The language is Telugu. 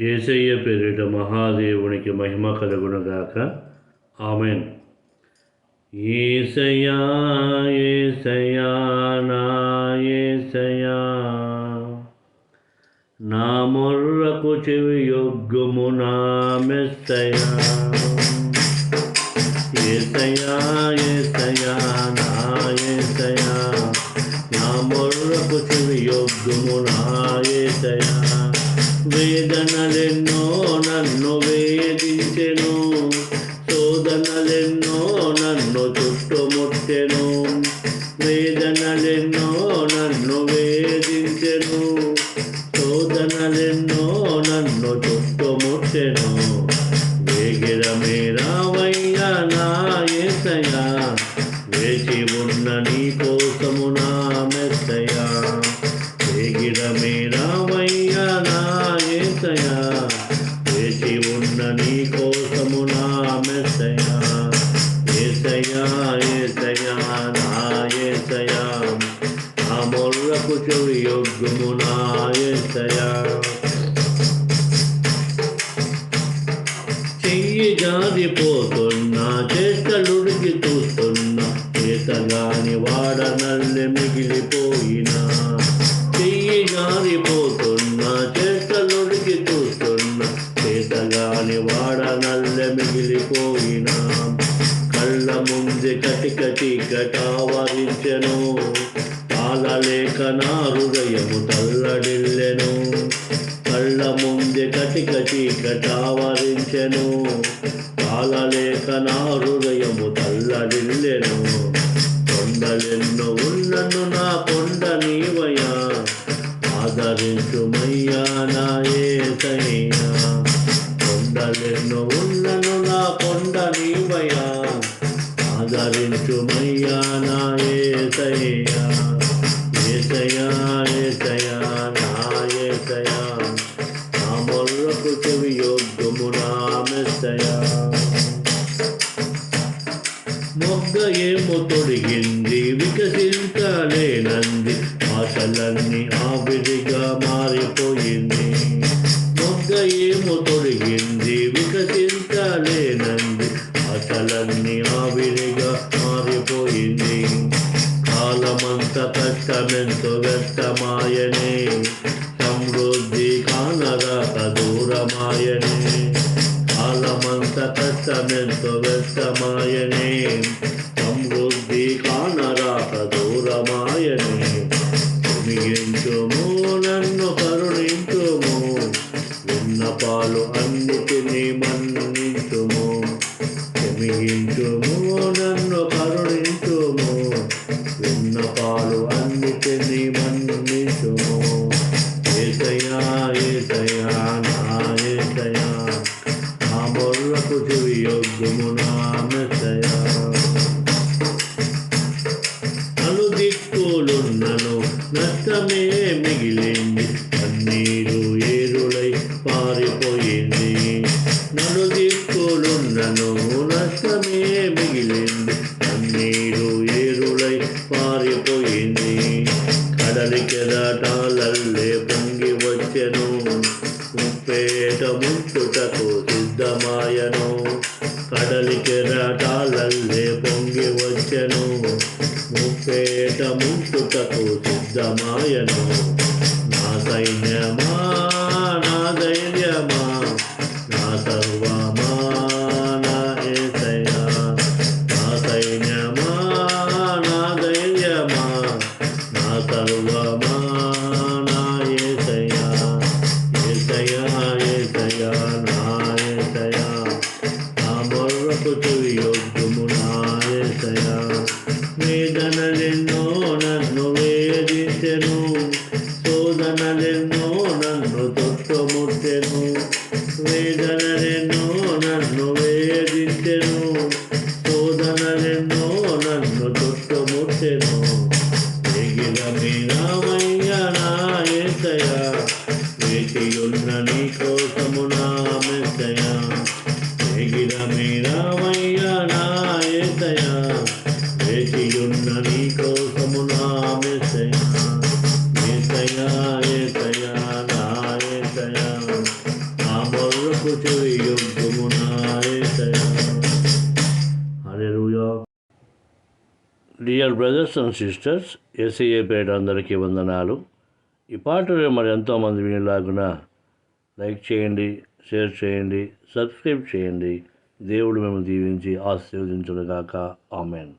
ఏసయ్య పేరిట మహాదేవునికి మహిమ కలుగునుగాక. ఆమెన్. ఏసయా ఏసయా నా ఏసయా నా మొర్రకు చెవి యొగ్గుము నా మెస్తయా వేదనలెన్నో నన్ను వేధించెను. శోధనలెన్నో నన్ను చుట్టుముట్టెను. వేదనలెన్నో నన్ను వే మొర్రకు చెవి చెయ్యి జారిపోతున్నా చేష్టలుడికి చూస్తున్నా చేతగాని వాడనల్లె మిగిలిపోయినా. చెయ్యి జారిపోతున్నా చేష్టలుడికి చూస్తున్నా చేతగాని వాడనల్లె మిగిలిపోయినా. కళ్ళ ముందు కటిక చీకటావరించెను తాళలేక నా హృదయము తల్లడిల్లెను. కళ్ళ ముందే కటిక చీకటావరించెను తాళలేక నా హృదయము తల్లడిల్లెను. కొండలెన్నో ఉన్నను నా కొండ నీవయా ఆదరించుమయ్యా నా ఏసయ్యా. మొగ్గ ఏమో తొడిగింది వికసించలేనంది ఆశలన్నీ ఆవిరిగా మారిపోయింది. మొగ్గ ఏమో తొడిగింది వికసించలేనంది ఆశలన్నీ ఆవిరిగా మారిపోయింది. కాలమంత కష్టమెంతో వ్యర్థమాయనే. సమృద్ధి కానరాక దూరమాయనే. కాలమంత కష్టమెంతో వ్యర్థమాయనే. పాపాలు అన్నిటినీ మన్నించుము క్షమించుము నన్ను కరుణించుము. విన్న పాలు అన్నిటినీ మన్నించుము దిక్కులున్నను నష్టమే మిగిలింది. కన్నీరు ఏరులై పారిపోయింది. కడలికెదటాలల్లే పొంగి వచ్చెను. ముప్పేట ముట్టుటకు సిద్ధమాయను. కడలికెదటాలల్లే పొంగి వచ్చెను. ముప్పేట ముట్టుటకు సిద్ధమాయను. వేదనలెన్నో వేచియున్న నీ కోసము నా మెసయా ఏసయా ఏసయా నా ఏసయా నా నా hallelujah. Dear brothers and sisters ఎస్ఐఏ పేట అందరికీ వందనాలు. ఈ పాటలు మరి ఎంతోమంది వినేలాగున లైక్ చేయండి షేర్ చేయండి సబ్స్క్రైబ్ చేయండి. దేవుడు మేము దీవించి ఆశీర్వదించునుగాక. ఆమెన్.